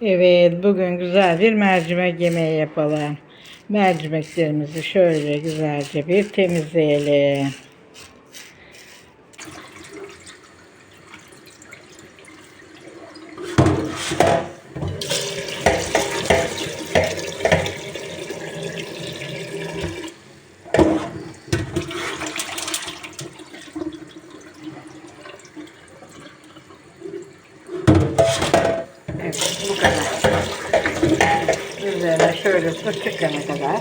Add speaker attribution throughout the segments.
Speaker 1: Evet, bugün güzel bir mercimek yemeği yapalım. Mercimeklerimizi şöyle güzelce bir temizleyelim. Kadar. Üzerine şöyle su çıkana kadar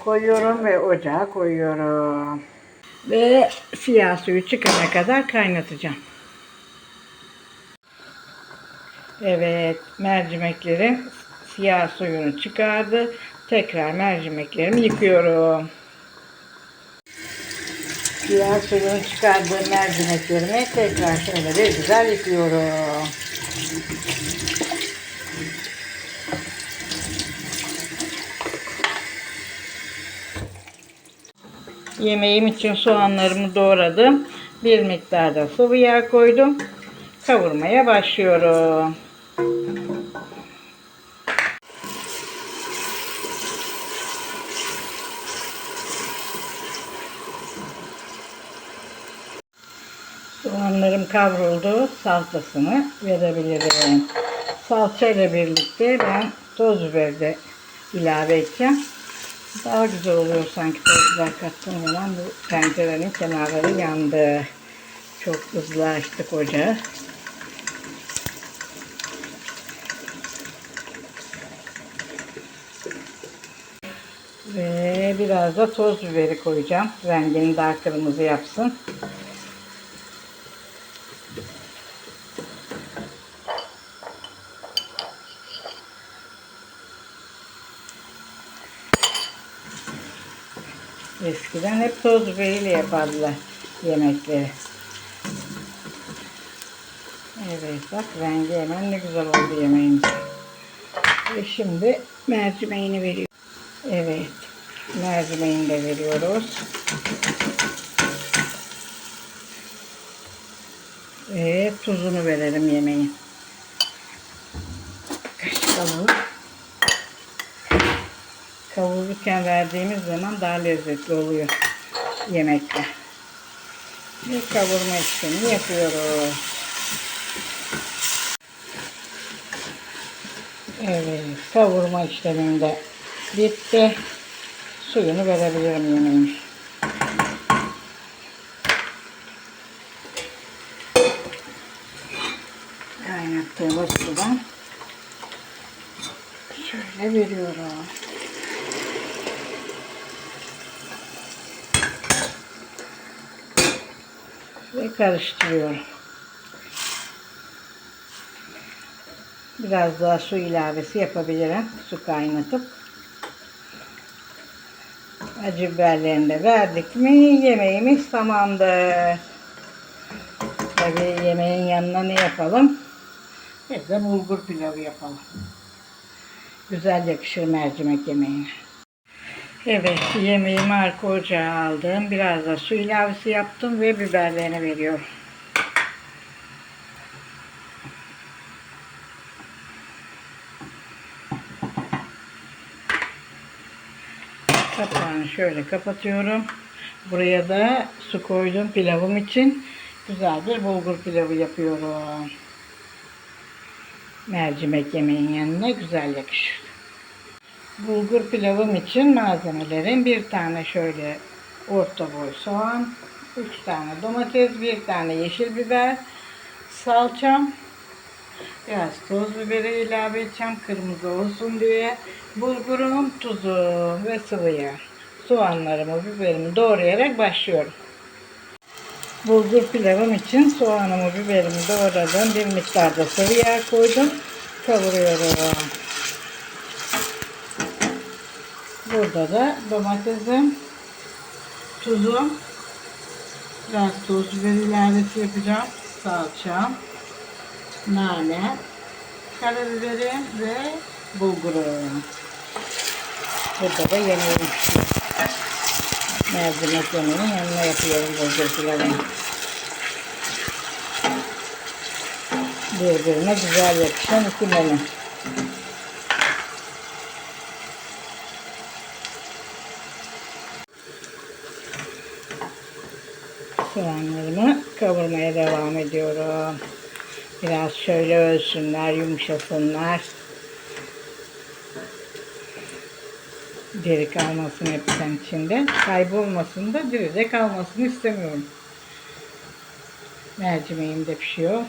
Speaker 1: koyuyorum ve ocağa koyuyorum. Ve siyah suyu çıkana kadar kaynatacağım. Evet, mercimeklerin siyah suyunu çıkardı. Tekrar mercimeklerimi yıkıyorum. Siyah suyunu çıkardığım mercimeklerimi tekrar şöyle bir güzel yıkıyorum. Yemeğim için soğanlarımı doğradım. Bir miktar da sıvı yağ koydum. Kavurmaya başlıyorum. Soğanlarım kavruldu. Salçasını verebilirim. Salça ile birlikte ben toz biber de ilave edeceğim. Daha güzel oluyor sanki tozlar kattığım zaman bu tencerenin kenarları yandı. Çok hızlı açtık ocağı. Ve biraz da toz biberi koyacağım. Rengini daha kırmızı yapsın. Eskiden hep toz biberiyle yapardılar yemekleri. Evet bak rengi hemen ne güzel oldu yemeğimiz. Ve şimdi mercimeğini veriyor. Evet mercimeğini de veriyoruz. Ve tuzunu verelim yemeğin. Kaşık alalım. Kavururken verdiğimiz zaman daha lezzetli oluyor yemekler. Bir kavurma işlemi yapıyoruz. Evet, kavurma işleminde bitti. Suyunu verebilirim yemeğin. Kaynattığımız sudan şöyle veriyorum. Karıştırıyorum. Biraz daha su ilavesi yapabilirim. Su kaynatıp. Acı biberlerini de verdik mi yemeğimiz tamamdır. Tabii yemeğin yanına ne yapalım? Bir de bulgur pilavı yapalım. Güzel yakışır mercimek yemeğine. Evet, yemeğimi arka ocağa aldım. Biraz da su ilavesi yaptım ve biberlerini veriyorum. Kapağını şöyle kapatıyorum. Buraya da su koydum pilavım için. Güzel bir bulgur pilavı yapıyorum. Mercimek yemeğin yanına güzel yakışır. Bulgur pilavım için malzemelerim bir tane şöyle orta boy soğan, üç tane domates, bir tane yeşil biber, salçam, biraz toz biberi ilave edeceğim kırmızı olsun diye, bulgurum, tuzum ve sıvı yağ. Soğanlarımı, biberimi doğrayarak başlıyorum. Bulgur pilavım için soğanımı, biberimi doğradım. Bir miktar da sıvı yağ koydum. Kavuruyorum. Burada da domatesim, tuzum, biraz tuz biber ilavesi yapacağım. Salçam, nane, karabiberim ve bulgurum. Burada da yemeğim. Mercimek yemeğinin yanına yapıyorum bulgur pilavını. Birbirine güzel yakışan iki menü. Soğanlarımı kavurmaya devam ediyorum. Biraz şöyle ölsünler, yumuşasınlar. Deri kalmasın hepten içinde. Kaybolmasın da diri de kalmasını istemiyorum. Mercimeğim de pişiyor.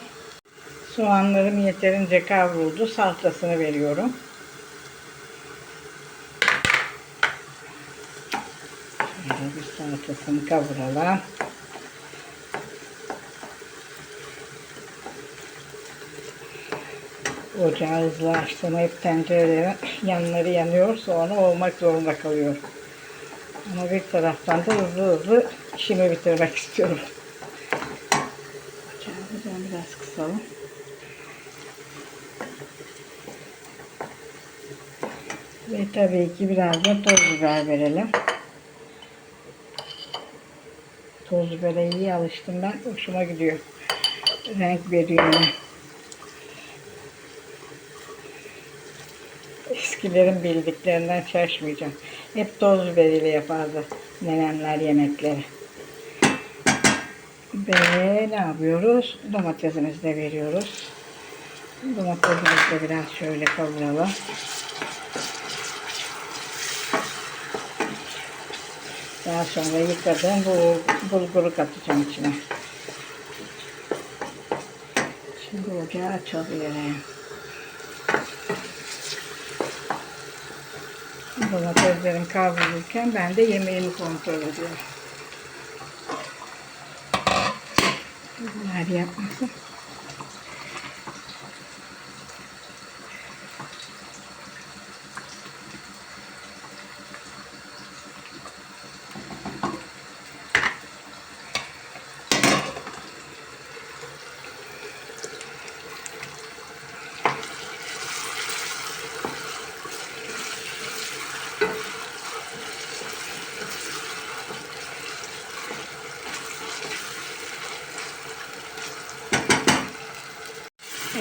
Speaker 1: Soğanlarım yeterince kavruldu. Salçasını veriyorum. Şöyle bir salçasını kavuralım. Ocağı hızlı açtım. Hep tencerelerin yanları yanıyor. Sonra olmak zorunda kalıyor. Ama bir taraftan da hızlı hızlı işimi bitirmek istiyorum. Ocağımızı biraz kısalım. Ve tabii ki biraz da toz biber verelim. Toz bibere iyi alıştım ben. Hoşuma gidiyor. Renk veriyor. Eskilerin bildiklerinden şaşmayacağım. Hep toz biberiyle yapardı nenemler yemekleri. Ve ne yapıyoruz? Domatesimizi de veriyoruz. Domatesimizi de biraz şöyle kavuralım. Daha sonra yıkadığım bu bulguru katacağım içine. Şimdi ocağı açabilirim. Domateslerim kavrulurken ben de yemeğimi kontrol ediyorum. Bunlar yapmasın.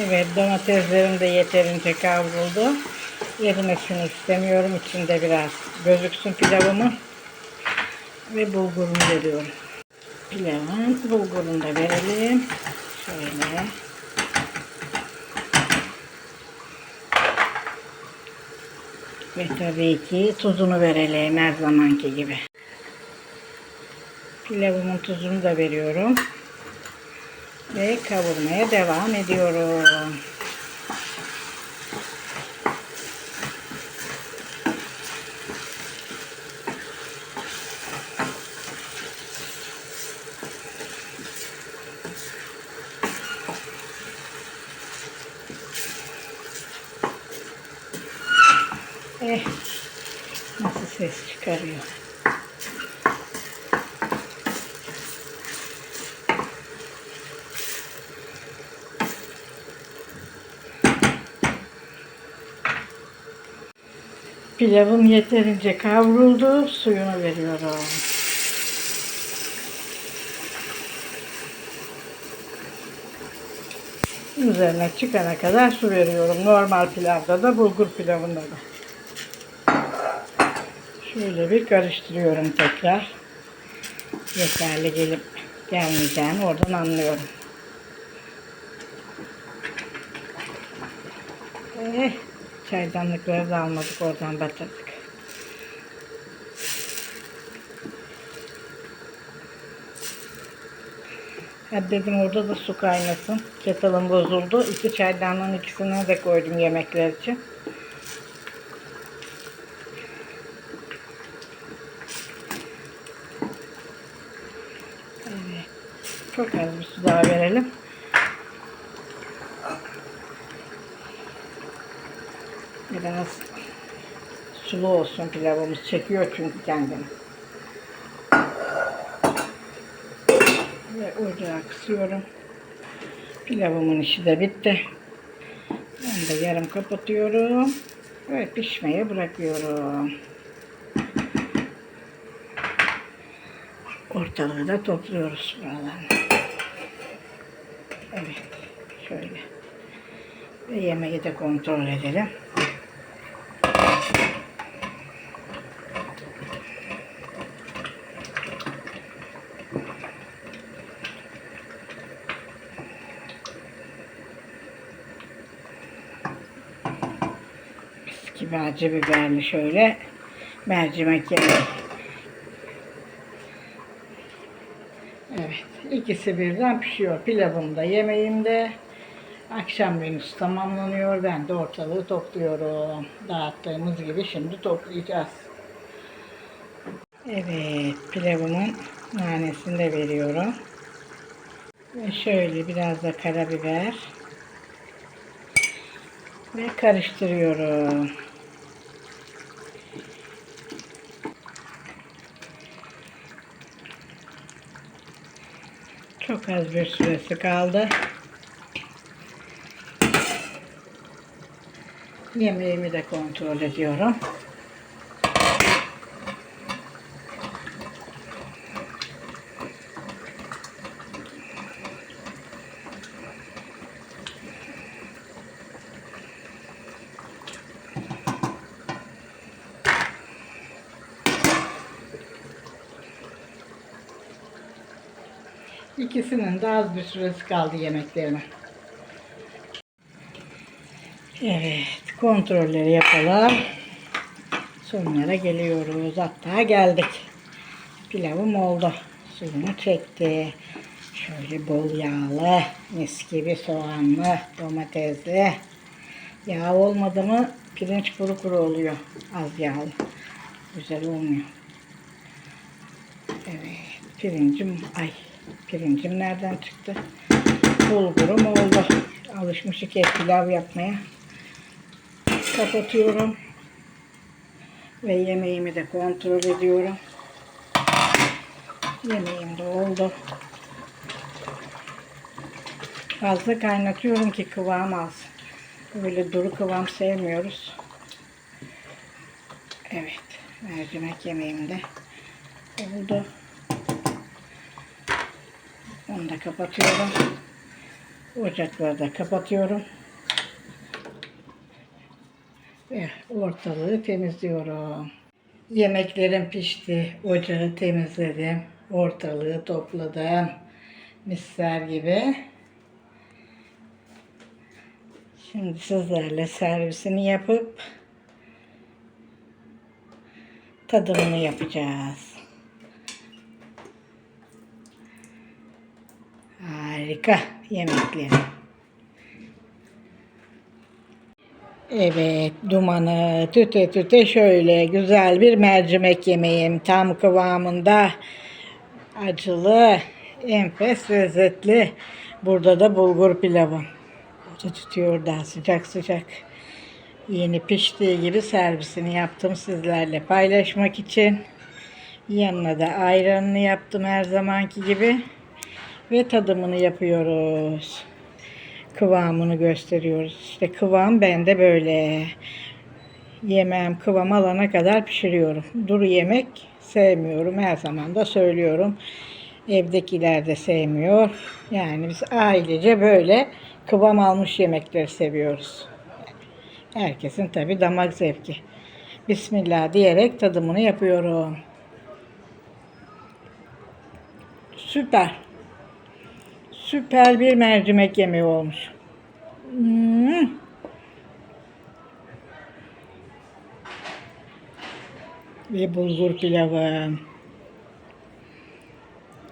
Speaker 1: Evet domateslerim de yeterince kavruldu. Erimesini istemiyorum. İçinde biraz gözüksün pilavımı. Ve bulgurumu veriyorum. Pilavın bulgurunu da verelim. Şöyle. Ve tabii ki tuzunu verelim her zamanki gibi. Pilavımın tuzunu da veriyorum. Ve kavurmaya devam ediyorum. Pilavım yeterince kavruldu. Suyunu veriyorum. Üzerine çıkana kadar su veriyorum. Normal pilavda da bulgur pilavında da. Şöyle bir karıştırıyorum tekrar. Yeterli gelip gelmeyeceğini oradan anlıyorum. Eh, çaydanlıkları da almadık oradan batırdık. Hadi dedim orada da su kaynasın. Kettle'ım bozuldu. İki çaydanlığın ikisine de koydum yemekler için. Evet. Çok az bir su daha verelim. Biraz sulu olsun pilavımız. Çekiyor çünkü kendini. Ve ocağı kısıyorum. Pilavımın işi de bitti. Ben de yarım kapatıyorum. Ve pişmeye bırakıyorum. Ortalığı da topluyoruz buralarını. Evet. Şöyle. Ve yemeği de kontrol edelim. Gibi biberli şöyle mercimek yemeği. Evet, ikisi birden pişiyor. Pilavım da yemeğim de. Akşam menüsü tamamlanıyor. Ben de ortalığı topluyorum. Dağıttığımız gibi şimdi toplayacağız. Evet, pilavımın nanesini de veriyorum. Ve şöyle biraz da karabiber. Ve karıştırıyorum. Çok az bir süresi kaldı. Yemeğimi de kontrol ediyorum. İkisinin de az bir süresi kaldı yemeklerine. Evet, kontrolleri yapalım. Sonlara geliyoruz. Hatta geldik. Pilavım oldu. Suyunu çekti. Şöyle bol yağlı, mis gibi soğanlı, domatesli. Yağ olmadı mı pirinç kuru kuru oluyor. Az yağlı. Güzel olmuyor. Evet, pirincim, ay pirincim nereden çıktı? Bulgurum oldu. Alışmışık et pilav yapmaya. Kapatıyorum. Ve yemeğimi de kontrol ediyorum. Yemeğim de oldu. Fazla kaynatıyorum ki kıvam alsın. Böyle duru kıvam sevmiyoruz. Evet. Mercimek yemeğim de oldu. Onu da kapatıyorum. Ocakları da kapatıyorum. Ve ortalığı temizliyorum. Yemeklerim pişti. Ocağı temizledim. Ortalığı topladım. Misler gibi. Şimdi sizlerle servisini yapıp tadımını yapacağız. Harika yemekleri. Evet, dumanı tüte tüte şöyle güzel bir mercimek yemeğim. Tam kıvamında acılı, enfes, lezzetli. Burada da bulgur pilavı. O da tutuyor daha sıcak sıcak. Yeni piştiği gibi servisini yaptım sizlerle paylaşmak için. Yanına da ayranını yaptım her zamanki gibi. Ve tadımını yapıyoruz. Kıvamını gösteriyoruz. İşte kıvam bende böyle. Yemeğim kıvam alana kadar pişiriyorum. Duru yemek sevmiyorum. Her zaman da söylüyorum. Evdekiler de sevmiyor. Yani biz ailece böyle kıvam almış yemekleri seviyoruz. Herkesin tabi damak zevki. Bismillah diyerek tadımını yapıyorum. Süper. Süper bir mercimek yemeği olmuş. Hmm. Ve bulgur pilavı.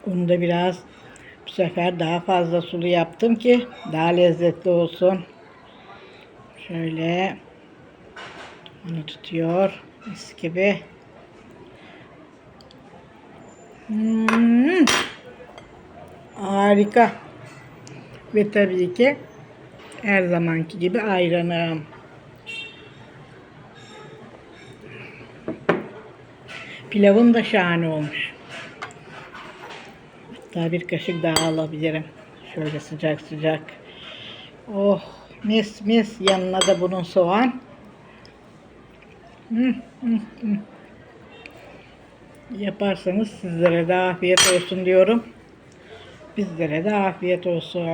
Speaker 1: Onu da biraz bu sefer daha fazla sulu yaptım ki daha lezzetli olsun. Şöyle onu tutuyor mis gibi. Hmm. Harika. Ve tabii ki her zamanki gibi ayranım. Pilavım da şahane olmuş. Hatta bir kaşık daha alabilirim. Şöyle sıcak sıcak. Oh mis mis yanına da bunun soğan. Yaparsanız sizlere de afiyet olsun diyorum. Bizlere de afiyet olsun.